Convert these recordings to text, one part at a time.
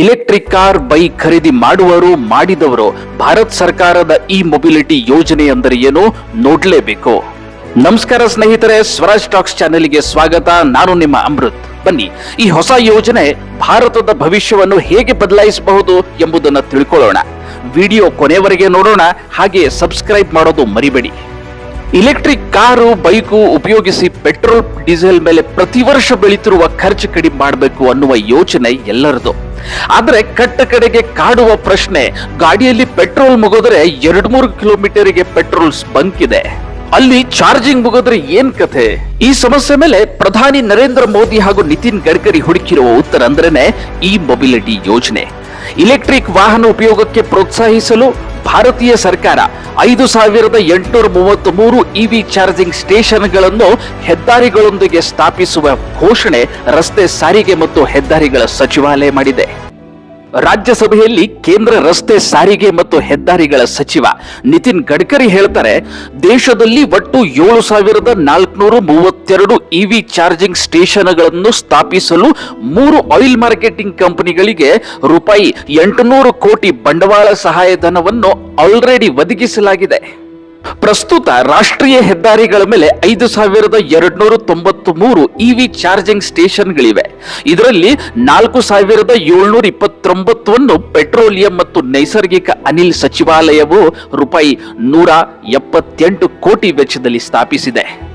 Electric car, bike ಖರೀದಿ ಮಾಡುವರು ಮಾಡಿದವರು, ಭಾರತ್ ಸರ್ಕಾರದ ಇ ಮೊಬಿಲಿಟಿ ಯೋಜನೆ ಅಂದರೆ ಏನು ನೋಡ್ಲೇಬೇಕು. ನಮಸ್ಕಾರ ಸ್ನೇಹಿತರೆ, ಸ್ವರಾಜ್ ಟಾಕ್ಸ್ ಚಾನೆಲ್ಗೆ ಸ್ವಾಗತ. ನಾನು ನಿಮ್ಮ ಅಮೃತ್. ಬನ್ನಿ, ಈ ಹೊಸ ಯೋಜನೆ ಭಾರತದ ಭವಿಷ್ಯವನ್ನು ಹೇಗೆ ಬದಲಾಯಿಸಬಹುದು ಎಂಬುದನ್ನು ತಿಳ್ಕೊಳ್ಳೋಣ. ವಿಡಿಯೋ ಕೊನೆವರೆಗೆ ನೋಡೋಣ ಹಾಗೆ ಸಬ್ಸ್ಕ್ರೈಬ್ ಮಾಡೋದು ಮರಿಬೇಡಿ. ಇಲೆಕ್ಟ್ರಿಕ್ ಕಾರು, ಬೈಕು ಉಪಯೋಗಿಸಿ ಪೆಟ್ರೋಲ್, ಡೀಸೆಲ್ ಮೇಲೆ ಪ್ರತಿ ವರ್ಷ ಬೆಳೀತಿರುವ ಖರ್ಚು ಕಡಿಮೆ ಮಾಡಬೇಕು ಅನ್ನುವ ಯೋಚನೆ ಎಲ್ಲರದು. ಆದ್ರೆ ಕಟ್ಟ ಕಡೆಗೆ ಕಾಡುವ ಪ್ರಶ್ನೆ, ಗಾಡಿಯಲ್ಲಿ ಪೆಟ್ರೋಲ್ ಮುಗಿದ್ರೆ ಎರಡ್ ಮೂರು ಕಿಲೋಮೀಟರ್ಗೆ ಪೆಟ್ರೋಲ್ ಬಂಕ್ ಇದೆ ಅಲ್ಲಿ ಚಾರ್ಜಿಂಗ್ ಮುಗಿದ್ರೆ ಏನ್ ಕಥೆ? ಈ ಸಮಸ್ಯೆ ಮೇಲೆ ಪ್ರಧಾನಿ ನರೇಂದ್ರ ಮೋದಿ ಹಾಗೂ ನಿತಿನ್ ಗಡ್ಕರಿ ಹುಡುಕಿರುವ ಉತ್ತರ ಅಂದ್ರೇನೆ ಈ ಮೊಬಿಲಿಟಿ ಯೋಜನೆ. ಇಲೆಕ್ಟ್ರಿಕ್ ವಾಹನ ಉಪಯೋಗಕ್ಕೆ ಪ್ರೋತ್ಸಾಹಿಸಲು ಭಾರತೀಯ ಸರ್ಕಾರ ಐದು ಸಾವಿರದ ಎಂಟುನೂರ ಮೂವತ್ತ್ ಮೂರು ಇವಿ ಚಾರ್ಜಿಂಗ್ ಸ್ಟೇಷನ್ಗಳನ್ನು ಹೆದ್ದಾರಿಗಳೊಂದಿಗೆ ಸ್ಥಾಪಿಸುವ ಘೋಷಣೆ ರಸ್ತೆ ಸಾರಿಗೆ ಮತ್ತು ಹೆದ್ದಾರಿಗಳ ಸಚಿವಾಲಯ ಮಾಡಿದೆ. ರಾಜ್ಯಸಭೆಯಲ್ಲಿ ಕೇಂದ್ರ ರಸ್ತೆ ಸಾರಿಗೆ ಮತ್ತು ಹೆದ್ದಾರಿಗಳ ಸಚಿವ ನಿತಿನ್ ಗಡ್ಕರಿ ಹೇಳ್ತಾರೆ, ದೇಶದಲ್ಲಿ ಒಟ್ಟು ಏಳು ಸಾವಿರದ ನಾಲ್ಕುನೂರ ಮೂವತ್ತೆರಡು ಇವಿ ಚಾರ್ಜಿಂಗ್ ಸ್ಟೇಷನ್ಗಳನ್ನು ಸ್ಥಾಪಿಸಲು ಮೂರು ಆಯಿಲ್ ಮಾರ್ಕೆಟಿಂಗ್ ಕಂಪನಿಗಳಿಗೆ ರೂಪಾಯಿ ಎಂಟುನೂರು ಕೋಟಿ ಬಂಡವಾಳ ಸಹಾಯಧನವನ್ನು ಆಲ್ರೆಡಿ ಒದಗಿಸಲಾಗಿದೆ. ಪ್ರಸ್ತುತ ರಾಷ್ಟ್ರೀಯ ಹೆದ್ದಾರಿಗಳ ಮೇಲೆ ಐದು ಸಾವಿರದ ಎರಡ್ನೂರ ತೊಂಬತ್ತು ಮೂರು ಇವಿ ಚಾರ್ಜಿಂಗ್ ಸ್ಟೇಷನ್ಗಳಿವೆ. ಇದರಲ್ಲಿ ನಾಲ್ಕು ಸಾವಿರದ ಏಳ್ನೂರ ಇಪ್ಪತ್ತೊಂಬತ್ತನ್ನು ಪೆಟ್ರೋಲಿಯಂ ಮತ್ತು ನೈಸರ್ಗಿಕ ಅನಿಲ್ ಸಚಿವಾಲಯವು ರೂಪಾಯಿ ನೂರ ಎಪ್ಪತ್ತೆಂಟು ಕೋಟಿ ವೆಚ್ಚದಲ್ಲಿ ಸ್ಥಾಪಿಸಿದೆ.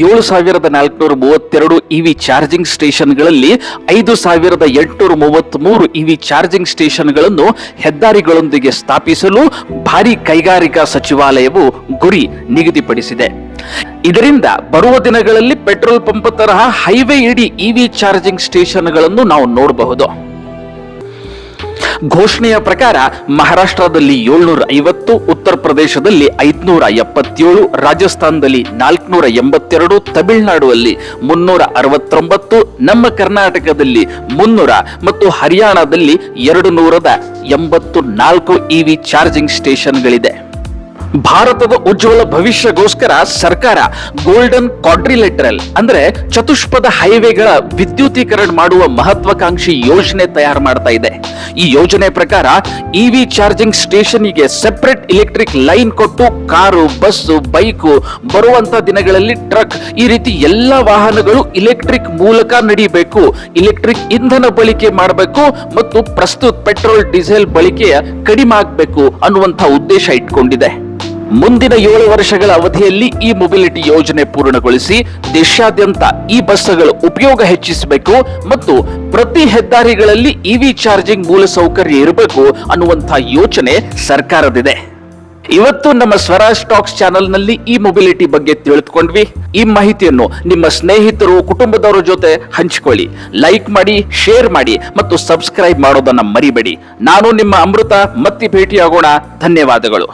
ಏಳು ಸಾವಿರದ ನಾಲ್ಕುನೂರ ಮೂವತ್ತೆರಡು ಇವಿ ಚಾರ್ಜಿಂಗ್ ಸ್ಟೇಷನ್ಗಳಲ್ಲಿ ಐದು ಸಾವಿರದ ಎಂಟುನೂರ ಮೂವತ್ತ್ ಮೂರು ಇವಿ ಚಾರ್ಜಿಂಗ್ ಸ್ಟೇಷನ್ಗಳನ್ನು ಹೆದ್ದಾರಿಗಳೊಂದಿಗೆ ಸ್ಥಾಪಿಸಲು ಭಾರಿ ಕೈಗಾರಿಕಾ ಸಚಿವಾಲಯವು ಗುರಿ ನಿಗದಿಪಡಿಸಿದೆ. ಇದರಿಂದ ಬರುವ ದಿನಗಳಲ್ಲಿ ಪೆಟ್ರೋಲ್ ಪಂಪ್ ತರಹ ಹೈವೇ ಇಡೀ ಇವಿ ಚಾರ್ಜಿಂಗ್ ಸ್ಟೇಷನ್ಗಳನ್ನು ನಾವು ನೋಡಬಹುದು. ಘೋಷಣೆಯ ಪ್ರಕಾರ ಮಹಾರಾಷ್ಟ್ರದಲ್ಲಿ ಏಳ್ನೂರ ಐವತ್ತು ಉತ್ತರ ಪ್ರದೇಶದಲ್ಲಿ ಐದ್ನೂರ ಎಪ್ಪತ್ತೇಳು ರಾಜಸ್ಥಾನದಲ್ಲಿ ನಾಲ್ಕುನೂರ ಎಂಬತ್ತೆರಡು ತಮಿಳುನಾಡುವಲ್ಲಿ ಮುನ್ನೂರ ಅರವತ್ತೊಂಬತ್ತು ನಮ್ಮ ಕರ್ನಾಟಕದಲ್ಲಿ ಮುನ್ನೂರ ಮತ್ತು ಹರಿಯಾಣದಲ್ಲಿ ಎರಡು ನೂರದ ಎಂಬತ್ತು ನಾಲ್ಕು ಇವಿ ಚಾರ್ಜಿಂಗ್ ಸ್ಟೇಷನ್ಗಳಿದೆ. ಭಾರತದ ಉಜ್ವಲ ಭವಿಷ್ಯಗೋಸ್ಕರ ಸರ್ಕಾರ ಗೋಲ್ಡನ್ ಕ್ವಾಡ್ರಿಲೆಟ್ರಲ್ ಅಂದ್ರೆ ಚತುಷ್ಪದ ಹೈವೇಗಳ ವಿದ್ಯುತೀಕರಣ ಮಾಡುವ ಮಹತ್ವಾಕಾಂಕ್ಷಿ ಯೋಜನೆ ತಯಾರು ಮಾಡ್ತಾ ಇದೆ. ಈ ಯೋಜನೆ ಪ್ರಕಾರ ಇವಿ ಚಾರ್ಜಿಂಗ್ ಸ್ಟೇಷನ್ಗೆ ಸೆಪರೇಟ್ ಇಲೆಕ್ಟ್ರಿಕ್ ಲೈನ್ ಕೊಟ್ಟು ಕಾರು ಬಸ್ಸು ಬೈಕು ಬರುವಂತ ದಿನಗಳಲ್ಲಿ ಟ್ರಕ್ ಈ ರೀತಿ ಎಲ್ಲ ವಾಹನಗಳು ಇಲೆಕ್ಟ್ರಿಕ್ ಮೂಲಕ ನಡೀಬೇಕು. ಇಲೆಕ್ಟ್ರಿಕ್ ಇಂಧನ ಬಳಕೆ ಮಾಡಬೇಕು ಮತ್ತು ಪ್ರಸ್ತುತ ಪೆಟ್ರೋಲ್ ಡೀಸೆಲ್ ಬಳಕೆಯ ಕಡಿಮೆ ಆಗಬೇಕು ಅನ್ನುವಂಥ ಉದ್ದೇಶ ಇಟ್ಕೊಂಡಿದೆ. ಮುಂದಿನ ಏಳು ವರ್ಷಗಳ ಅವಧಿಯಲ್ಲಿ ಈ ಮೊಬಿಲಿಟಿ ಯೋಜನೆ ಪೂರ್ಣಗೊಳಿಸಿ ದೇಶಾದ್ಯಂತ ಈ ಬಸ್ಗಳ ಉಪಯೋಗ ಹೆಚ್ಚಿಸಬೇಕು ಮತ್ತು ಪ್ರತಿ ಹೆದ್ದಾರಿಗಳಲ್ಲಿ ಇವಿ ಚಾರ್ಜಿಂಗ್ ಮೂಲಸೌಕರ್ಯ ಇರಬೇಕು ಅನ್ನುವಂಥ ಯೋಚನೆ ಸರ್ಕಾರದಿದೆ ಇವತ್ತು ನಮ್ಮ ಸ್ವರಾಜ್ ಟಾಕ್ಸ್ ಚಾನೆಲ್ನಲ್ಲಿ ಈ ಮೊಬಿಲಿಟಿ ಬಗ್ಗೆ ತಿಳಿದುಕೊಂಡ್ವಿ. ಈ ಮಾಹಿತಿಯನ್ನು ನಿಮ್ಮ ಸ್ನೇಹಿತರು, ಕುಟುಂಬದವರ ಜೊತೆ ಹಂಚಿಕೊಳ್ಳಿ. ಲೈಕ್ ಮಾಡಿ ಶೇರ್ ಮಾಡಿ ಮತ್ತು ಸಬ್ಸ್ಕ್ರೈಬ್ ಮಾಡೋದನ್ನ ಮರಿಬೇಡಿ. ನಾನು ನಿಮ್ಮ ಅಮೃತ, ಮತ್ತೆ ಭೇಟಿಯಾಗೋಣ. ಧನ್ಯವಾದಗಳು.